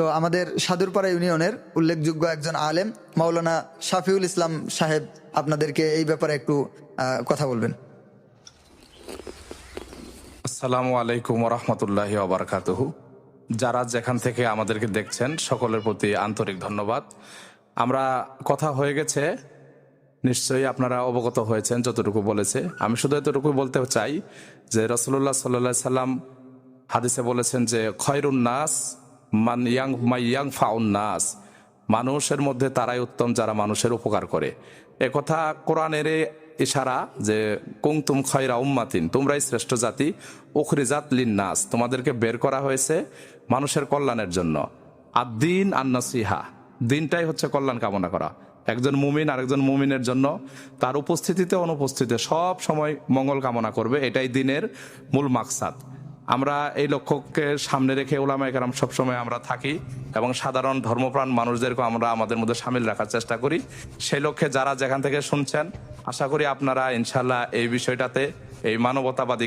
তো আমাদের সাদুরপাড়া ইউনিয়নের উল্লেখযোগ্য একজন আলেম, মাওলানা শাফিউল ইসলাম সাহেব আপনাদেরকে এই ব্যাপারে একটু কথা বলবেন। আসসালামু আলাইকুম রহমতুল্লাহি ওবরাকাতুহু যারা যেখান থেকে আমাদেরকে দেখছেন, সকলের প্রতি আন্তরিক ধন্যবাদ। আমরা কথা হয়ে গেছে, নিশ্চয়ই আপনারা অবগত হয়েছেন যতটুকু বলেছে। আমি শুধু এতটুকু বলতে চাই যে রসুল্লাহ সাল্লা সাল্লাম হাদিসে বলেছেন যে, খয়রুন নাস মান ইয়াং মাই ইয়াং ফাউন নাস। মানুষের মধ্যে তারাই উত্তম, যারা মানুষের উপকার করে। একথা কোরআনের ইশারা যে কুংতুম খয়রা উম্মাতিন, তোমরাই শ্রেষ্ঠ জাতি, উখরিজাত লিন নাস তোমাদেরকে বের করা হয়েছে মানুষের কল্যাণের জন্য। আর দিন আন্নাসিহা, দিনটাই হচ্ছে কল্যাণ কামনা করা। একজন মুমিন আরেকজন মুমিনের জন্য, তার উপস্থিতিতে অনুপস্থিতিতে সব সময় মঙ্গল কামনা করবে, এটাই দিনের মূল মাকসাদ। আমরা এই লক্ষ্যকে সামনে রেখে ওলামা একরাম সবসময় আমরা থাকি এবং সাধারণ ধর্মপ্রাণ মানুষদেরকে আমরা আমাদের মধ্যে সামিল রাখার চেষ্টা করি। সেই লক্ষ্যে যারা যেখান থেকে শুনছেন, আশা করি আপনারা ইনশাল্লাহ এই বিষয়টাতে এই মানবতাবাদী